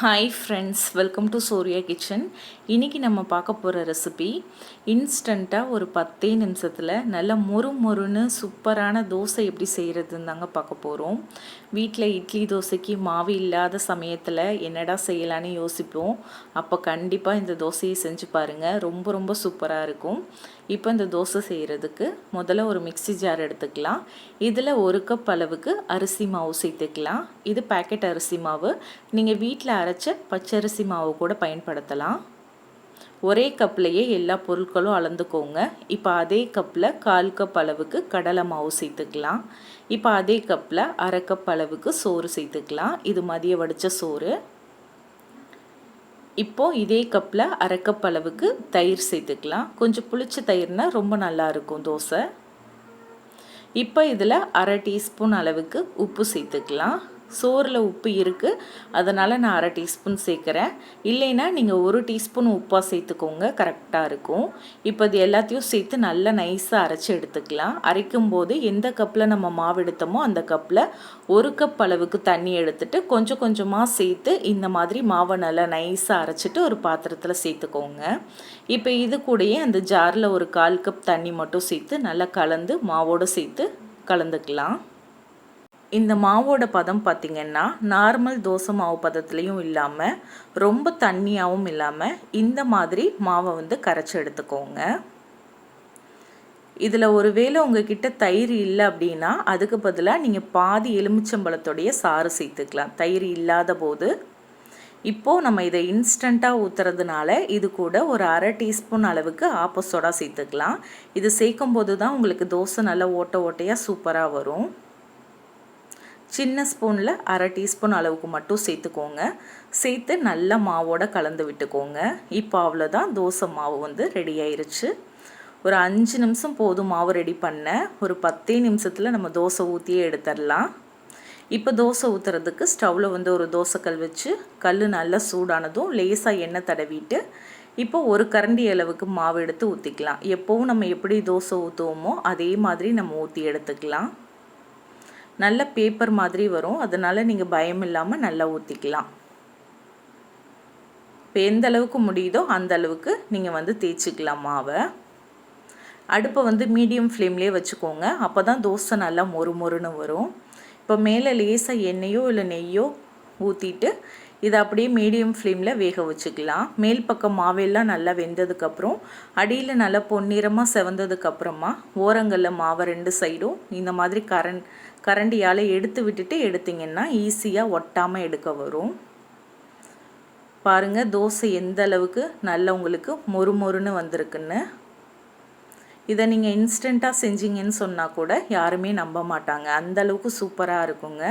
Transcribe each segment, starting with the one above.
Hi friends welcome to Surya kitchen இன்றைக்கி நம்ம பார்க்க போகிற ரெசிபி இன்ஸ்டண்ட்டாக ஒரு பத்தே நிமிஷத்தில் நல்ல மொறு மொறுன்னு சூப்பரான தோசை எப்படி செய்கிறதுன்னு தாங்க பார்க்க போகிறோம் வீட்டில் இட்லி தோசைக்கு மாவு இல்லாத சமயத்தில் என்னடா செய்யலான்னு யோசிப்போம். அப்போ கண்டிப்பாக இந்த தோசையை செஞ்சு பாருங்கள் ரொம்ப ரொம்ப சூப்பராக இருக்கும். இப்போ இந்த தோசை செய்கிறதுக்கு முதல்ல ஒரு மிக்சி ஜார் எடுத்துக்கலாம். இதில் ஒரு கப் அளவுக்கு அரிசி மாவு சேர்த்துக்கலாம். இது பேக்கெட் அரிசி மாவு. நீங்கள் வீட்டில் அரைச்ச பச்சரிசி மாவு கூட பயன்படுத்தலாம். ஒரே கப்லேயே எல்லா பொருட்களும் அளந்துக்கோங்க. இப்போ அதே கப்பில் கால் கப் அளவுக்கு கடலை மாவு சேர்த்துக்கலாம். இப்போ அதே கப்பில் அரை கப் அளவுக்கு சோறு சேர்த்துக்கலாம். இது மதிய வடித்த சோறு. இப்போது இதே கப்பில் அரை கப் அளவுக்கு தயிர் சேர்த்துக்கலாம். கொஞ்சம் புளிச்ச தயிர்னால் ரொம்ப நல்லாயிருக்கும் தோசை. இப்போ இதில் அரை டீஸ்பூன் அளவுக்கு உப்பு சேர்த்துக்கலாம். சோறில் உப்பு இருக்குது அதனால் நான் அரை டீஸ்பூன் சேர்க்குறேன். இல்லைன்னா நீங்கள் ஒரு டீஸ்பூன் உப்பாக சேர்த்துக்கோங்க. கரெக்டாக இருக்கும். இப்போ இது எல்லாத்தையும் சேர்த்து நல்லா நைஸாக அரைச்சி எடுத்துக்கலாம். அரைக்கும் போது எந்த கப்பில் நம்ம மாவு எடுத்தோமோ அந்த கப்பில் ஒரு கப் அளவுக்கு தண்ணி எடுத்துட்டு கொஞ்சம் கொஞ்சமாக சேர்த்து இந்த மாதிரி மாவை நல்லா நைஸாக அரைச்சிட்டு ஒரு பாத்திரத்தில் சேர்த்துக்கோங்க. இப்போ இது கூடயே அந்த ஜாரில் ஒரு கால் கப் தண்ணி மட்டும் சேர்த்து நல்லா கலந்து மாவோடு சேர்த்து கலந்துக்கலாம். இந்த மாவோட பதம் பார்த்திங்கன்னா நார்மல் தோசை மாவு பதத்துலேயும் இல்லாமல் ரொம்ப தண்ணியாகவும் இல்லாமல் இந்த மாதிரி மாவை வந்து கரைச்சி எடுத்துக்கோங்க. இதில் ஒரு வேளை உங்ககிட்ட தயிர் இல்லை அப்படின்னா அதுக்கு பதிலாக நீங்கள் பாதி எலுமிச்சம்பழத்தோடைய சாறு சேர்த்துக்கலாம். தயிர் இல்லாத போது. இப்போது நம்ம இதை இன்ஸ்டண்ட்டாக ஊற்றுறதுனால இது கூட ஒரு அரை டீஸ்பூன் அளவுக்கு ஆப்போசோடா சேர்த்துக்கலாம். இது சேர்க்கும் போது தான் உங்களுக்கு தோசை நல்லா ஓட்ட ஓட்டையாக சூப்பராக வரும். சின்ன ஸ்பூனில் அரை டீஸ்பூன் அளவுக்கு மட்டும் சேர்த்துக்கோங்க. சேர்த்து நல்லா மாவோடு கலந்து விட்டுக்கோங்க. இப்போ அவ்வளோதான் தோசை மாவு வந்து ரெடி ஆயிருச்சு. ஒரு அஞ்சு நிமிஷம் போதும் மாவு ரெடி பண்ண. ஒரு பத்தே நிமிஷத்தில் நம்ம தோசை ஊற்றியே எடுத்துடலாம். இப்போ தோசை ஊற்றுறதுக்கு ஸ்டவ்வில் வந்து ஒரு தோசைக்கல் வச்சு கல் நல்லா சூடானதும் லேசாக எண்ணெய் தடவிட்டு இப்போ ஒரு கரண்டி அளவுக்கு மாவு எடுத்து ஊற்றிக்கலாம் எப்போவும் நம்ம எப்படி தோசை ஊற்றுவோமோ அதே மாதிரி நம்ம ஊற்றி எடுத்துக்கலாம். நல்ல பேப்பர் மாதிரி வரும். அதனால் நீங்கள் பயம் இல்லாமல் நல்லா ஊற்றிக்கலாம் இப்போ எந்த அளவுக்கு முடியுதோ அந்த அளவுக்கு நீங்கள் வந்து தேய்ச்சிக்கலாம் மாவை. அடுப்பை வந்து மீடியம் ஃப்ளேம்லேயே வச்சுக்கோங்க. அப்போ தான் தோசை நல்லா மொறு மொறுன்னு வரும். இப்போ மேலே லேசாக எண்ணெயோ இல்லை நெய்யோ ஊற்றிட்டு இதை அப்படியே மீடியம் ஃப்ளேமில் வேக வச்சுக்கலாம். மேல் பக்கம் மாவெல்லாம் நல்லா வெந்ததுக்கப்புறம் அடியில் நல்லா பொன்னிறமாக செவந்ததுக்கப்புறமா ஓரங்களில் மாவை ரெண்டு சைடும் இந்த மாதிரி கரண்ட் கரண்டியால் எடுத்து விட்டுட்டு எடுத்திங்கன்னா ஈஸியாக ஒட்டாமல் எடுக்க வரும். பாருங்கள் தோசை எந்த அளவுக்கு நல்ல உங்களுக்கு மொறு மொறுன்னு வந்திருக்குன்னு. இதை நீங்கள் இன்ஸ்டண்ட்டாக செஞ்சீங்கன்னு சொன்னால் கூட யாருமே நம்ப மாட்டாங்க. அந்தளவுக்கு சூப்பராக இருக்குங்க.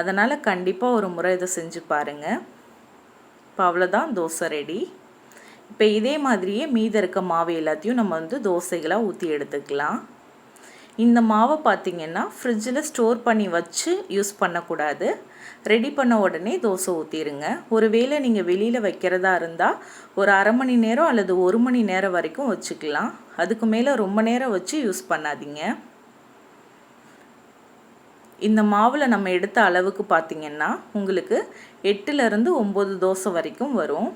அதனால் கண்டிப்பாக ஒரு முறை இதை செஞ்சு பாருங்கள் இப்போ அவ்வளோதான் தோசை ரெடி இப்போ இதே மாதிரியே மீத இருக்க மாவு எல்லாத்தையும் நம்ம வந்து தோசைகளாக ஊற்றி எடுத்துக்கலாம். இந்த மாவை பார்த்திங்கன்னா ஃப்ரிட்ஜில் ஸ்டோர் பண்ணி வச்சு யூஸ் பண்ணக்கூடாது. ரெடி பண்ண உடனே தோசை ஊற்றிடுங்க ஒருவேளை நீங்கள் வெளியில் வைக்கிறதா இருந்தால் ஒரு அரை மணி நேரம் அல்லது ஒரு மணி நேரம் வரைக்கும் வச்சுக்கலாம். அதுக்கு மேலே ரொம்ப நேரம் வச்சு யூஸ் பண்ணாதீங்க. இந்த மாவில் நம்ம எடுத்த அளவுக்கு பார்த்திங்கன்னா உங்களுக்கு எட்டுலேருந்து ஒம்பது தோசை வரைக்கும் வரும்.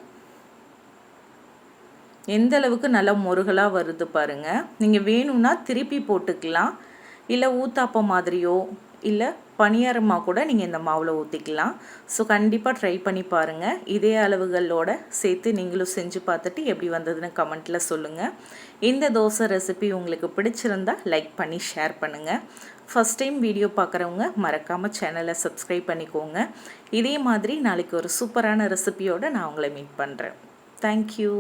எந்த அளவுக்கு நல்லா முருகலாக வருது பாருங்கள் நீங்கள் வேணும்னா திருப்பி போட்டுக்கலாம். இல்லை ஊத்தாப்பம் மாதிரியோ இல்லை பணியாரமாக கூட நீங்கள் இந்த மாவில் ஊற்றிக்கலாம் ஸோ கண்டிப்பாக ட்ரை பண்ணி பாருங்கள் இதே அளவுகளோட சேர்த்து நீங்களும் செஞ்சு பார்த்துட்டு எப்படி வந்ததுன்னு கமெண்ட்டில் சொல்லுங்கள் இந்த தோசை ரெசிபி உங்களுக்கு பிடிச்சிருந்தா லைக் பண்ணி ஷேர் பண்ணுங்கள் ஃபஸ்ட் டைம் வீடியோ பார்க்குறவங்க மறக்காமல் சேனலை சப்ஸ்கிரைப் பண்ணிக்கோங்க. இதே மாதிரி நாளைக்கு ஒரு சூப்பரான ரெசிபியோடு நான் உங்களை மீட் பண்ணுறேன் தேங்க்யூ